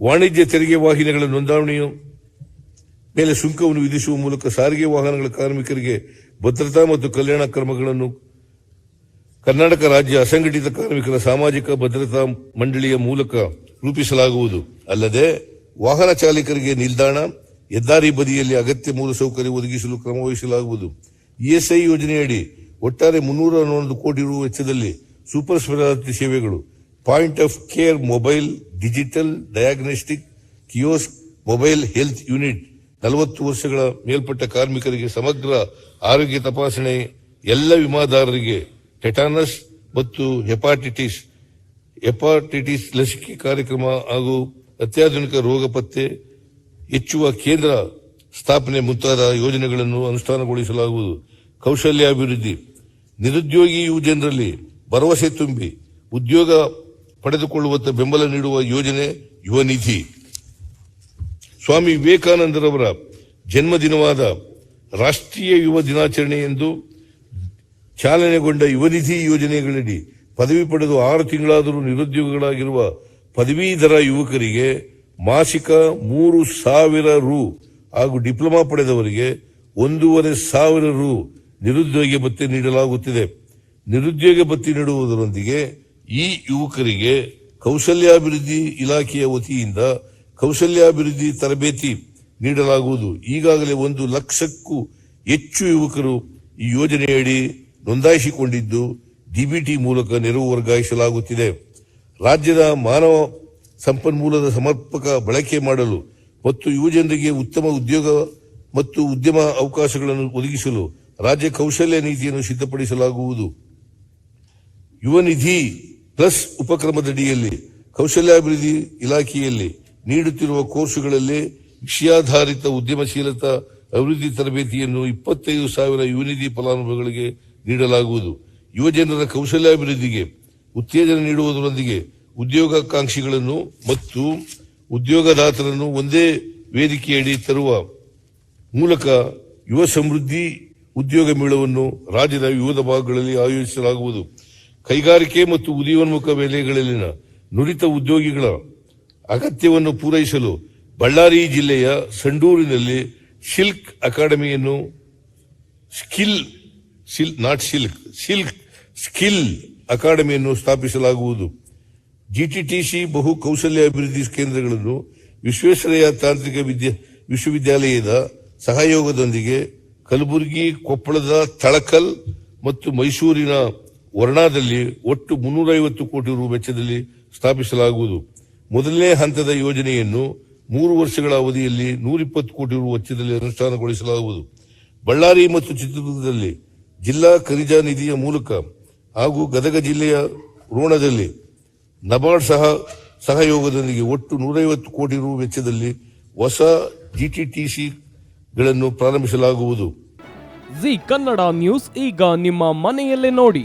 ವಾಣಿಜ್ಯ ತೆರಿಗೆ ವಾಹಿನಿಗಳ ನೋಂದಣಿಯು ಮೇಲೆ ಸುಂಕವನ್ನು ವಿಧಿಸುವ ಮೂಲಕ ಸಾರಿಗೆ ವಾಹನಗಳ ಕಾರ್ಮಿಕರಿಗೆ ಭದ್ರತಾ ಮತ್ತು ಕಲ್ಯಾಣ ಕ್ರಮಗಳನ್ನು ಕರ್ನಾಟಕ ರಾಜ್ಯ ಅಸಂಘಟಿತ ಕಾರ್ಮಿಕರ ಸಾಮಾಜಿಕ ಭದ್ರತಾ ಮಂಡಳಿಯ ಮೂಲಕ ರೂಪಿಸಲಾಗುವುದು. ಅಲ್ಲದೆ ವಾಹನ ಚಾಲಕರಿಗೆ ನಿಲ್ದಾಣ, ಹೆದ್ದಾರಿ ಬದಿಯಲ್ಲಿ ಅಗತ್ಯ ಮೂಲಸೌಕರ್ಯ ಒದಗಿಸಲು ಕ್ರಮ ವಹಿಸಲಾಗುವುದು. ಇಎಸ್ಐ ಯೋಜನೆಯಡಿ ಒಟ್ಟಾರೆ ಮುನ್ನೂರ ಹನ್ನೊಂದು ಕೋಟಿ ರು ವೆಚ್ಚದಲ್ಲಿ ಸೂಪರ್ ಸ್ಪೆಷಾಲಿಟಿ ಸೇವೆಗಳು point of care mobile digital diagnostic kiosk mobile health unit ನಲವತ್ತು ವರ್ಷಗಳ ಮೇಲ್ಪಟ್ಟ ಕಾರ್ಮಿಕರಿಗೆ ಸಮಗ್ರ ಆರೋಗ್ಯ ತಪಾಸಣೆ ಎಲ್ಲ ವಿಮಾದಾರರಿಗೆ ಟೆಟಾನಸ್ ಮತ್ತು ಹೆಪಾಟಿಟಿಸ್. ಹೆಪಾಟಿಟಿಸ್ ಲಸಿಕೆ ಕಾರ್ಯಕ್ರಮ ಹಾಗೂ ಅತ್ಯಾಧುನಿಕ ರೋಗ ಪತ್ತೆ ಹೆಚ್ಚುವ ಕೇಂದ್ರ ಸ್ಥಾಪನೆ ಮುಂತಾದ ಯೋಜನೆಗಳನ್ನು ಅನುಷ್ಠಾನಗೊಳಿಸಲಾಗುವುದು. ಕೌಶಲ್ಯಾಭಿವೃದ್ಧಿ. ನಿರುದ್ಯೋಗಿ ಯುವಜನರಲ್ಲಿ ಭರವಸೆ ತುಂಬಿ ಉದ್ಯೋಗ ಪಡೆದುಕೊಳ್ಳುವಂತ ಬೆಂಬಲ ನೀಡುವ ಯೋಜನೆ ಯುವ ನಿಧಿ. ಸ್ವಾಮಿ ವಿವೇಕಾನಂದರವರ ಜನ್ಮದಿನವಾದ ರಾಷ್ಟ್ರೀಯ ಯುವ ದಿನಾಚರಣೆ ಎಂದು ಚಾಲನೆಗೊಂಡ ಯುವ ನಿಧಿ ಯೋಜನೆಗಳಡಿ ಪದವಿ ಪಡೆದು ಆರು ತಿಂಗಳಾದರೂ ನಿರುದ್ಯೋಗಿಗಳಾಗಿರುವ ಪದವೀಧರ ಯುವಕರಿಗೆ ಮಾಸಿಕ ಮೂರು ಸಾವಿರ ರು ಹಾಗೂ ಡಿಪ್ಲೊಮಾ ಪಡೆದವರಿಗೆ ಒಂದೂವರೆ ಸಾವಿರ ರು ನಿರುದ್ಯೋಗ ಭತ್ಯೆ ನೀಡಲಾಗುತ್ತಿದೆ. ನಿರುದ್ಯೋಗ ಭತ್ಯೆ ನೀಡುವುದರೊಂದಿಗೆ ಈ ಯುವಕರಿಗೆ ಕೌಶಲ್ಯಾಭಿವೃದ್ಧಿ ಇಲಾಖೆಯ ವತಿಯಿಂದ ಕೌಶಲ್ಯಾಭಿವೃದ್ಧಿ ತರಬೇತಿ ನೀಡಲಾಗುವುದು. ಈಗಾಗಲೇ ಒಂದು ಲಕ್ಷಕ್ಕೂ ಹೆಚ್ಚು ಯುವಕರು ಈ ಯೋಜನೆಯಡಿ ನೋಂದಾಯಿಸಿಕೊಂಡಿದ್ದು ಡಿಬಿಟಿ ಮೂಲಕ ನೆರವು ವರ್ಗಾಯಿಸಲಾಗುತ್ತಿದೆ. ರಾಜ್ಯದ ಮಾನವ ಸಂಪನ್ಮೂಲದ ಸಮರ್ಪಕ ಬಳಕೆ ಮಾಡಲು ಮತ್ತು ಯುವಜನರಿಗೆ ಉತ್ತಮ ಉದ್ಯೋಗ ಮತ್ತು ಉದ್ಯಮ ಅವಕಾಶಗಳನ್ನು ಒದಗಿಸಲು ರಾಜ್ಯ ಕೌಶಲ್ಯ ನೀತಿಯನ್ನು ಸಿದ್ಧಪಡಿಸಲಾಗುವುದು. ಯುವ ನಿಧಿ ಪ್ಲಸ್ ಉಪಕ್ರಮದಡಿಯಲ್ಲಿ, ಕೌಶಲ್ಯಾಭಿವೃದ್ಧಿ ಇಲಾಖೆಯಲ್ಲಿ ನೀಡುತ್ತಿರುವ ಕೋರ್ಸುಗಳಲ್ಲಿ ವಿಷಯಾಧಾರಿತ ಉದ್ಯಮಶೀಲತಾ ಅಭಿವೃದ್ಧಿ ತರಬೇತಿಯನ್ನು ಇಪ್ಪತ್ತೈದು ಸಾವಿರ ಯುವನಿಧಿ ಫಲಾನುಭವಿಗಳಿಗೆ ನೀಡಲಾಗುವುದು. ಯುವಜನರ ಕೌಶಲ್ಯಾಭಿವೃದ್ಧಿಗೆ, ಉತ್ತೇಜನ ನೀಡುವುದರೊಂದಿಗೆ ಉದ್ಯೋಗಾಕಾಂಕ್ಷಿಗಳನ್ನು ಮತ್ತು ಉದ್ಯೋಗದಾತರನ್ನು ಒಂದೇ ವೇದಿಕೆಯಡಿ ತರುವ ಮೂಲಕ ಯುವ ಸಮೃದ್ಧಿ ಉದ್ಯೋಗ ಮೇಳವನ್ನು ರಾಜ್ಯದ ವಿವಿಧ ಭಾಗಗಳಲ್ಲಿ ಆಯೋಜಿಸಲಾಗುವುದು. ಕೈಗಾರಿಕೆ ಮತ್ತು ಉದಯೋನ್ಮುಖ ವಲಯಗಳಲ್ಲಿನ ನುರಿತ ಉದ್ಯೋಗಿಗಳ ಅಗತ್ಯವನ್ನು ಪೂರೈಸಲು ಬಳ್ಳಾರಿ ಜಿಲ್ಲೆಯ ಸಂಡೂರಿನಲ್ಲಿ ಶಿಲ್ಕ್ ಅಕಾಡೆಮಿಯನ್ನು ಸ್ಕಿಲ್, ಸಿಲ್, ನಾಟ್ ಸಿಲ್ಕ್ ಸಿಲ್ಕ್ ಸ್ಕಿಲ್ ಅಕಾಡೆಮಿಯನ್ನು ಸ್ಥಾಪಿಸಲಾಗುವುದು. ಜಿಟಿಟಿಸಿ ಬಹು ಕೌಶಲ್ಯ ಅಭಿವೃದ್ಧಿ ಕೇಂದ್ರಗಳನ್ನು ವಿಶ್ವೇಶ್ವರಯ್ಯ ತಾಂತ್ರಿಕ ವಿದ್ಯಾ, ವಿಶ್ವವಿದ್ಯಾಲಯದ ಸಹಯೋಗದೊಂದಿಗೆ ಕಲಬುರಗಿ, ಕೊಪ್ಪಳದ ತಳಕಲ್ ಮತ್ತು ಮೈಸೂರಿನ ವರ್ಣಾದಲ್ಲಿ ಒಟ್ಟು ಮುನ್ನೂರೈವತ್ತು ಕೋಟಿ ರು ವೆಚ್ಚದಲ್ಲಿ ಸ್ಥಾಪಿಸಲಾಗುವುದು. ಮೊದಲನೇ ಹಂತದ ಯೋಜನೆಯನ್ನು ಮೂರು ವರ್ಷಗಳ ಅವಧಿಯಲ್ಲಿ ನೂರಿಪ್ಪತ್ತು ಕೋಟಿ ರು ವೆಚ್ಚದಲ್ಲಿ ಅನುಷ್ಠಾನಗೊಳಿಸಲಾಗುವುದು. ಬಳ್ಳಾರಿ ಮತ್ತು ಚಿತ್ರದುರ್ಗದಲ್ಲಿ ಜಿಲ್ಲಾ ಖನಿಜ ನಿಧಿಯ ಮೂಲಕ ಹಾಗೂ ಗದಗ ಜಿಲ್ಲೆಯ ರೋಣದಲ್ಲಿ ನಬಾರ್ಡ್ ಸಹ ಸಹಯೋಗದೊಂದಿಗೆ ಒಟ್ಟು ನೂರೈವತ್ತು ಕೋಟಿ ರು ವೆಚ್ಚದಲ್ಲಿ ಹೊಸ ಜಿಟಿಟಿಸಿಗಳನ್ನು ಪ್ರಾರಂಭಿಸಲಾಗುವುದು. ಜಿ ಕನ್ನಡ ನ್ಯೂಸ್ ಈಗ ನಿಮ್ಮ ಮನೆಯಲ್ಲೇ ನೋಡಿ.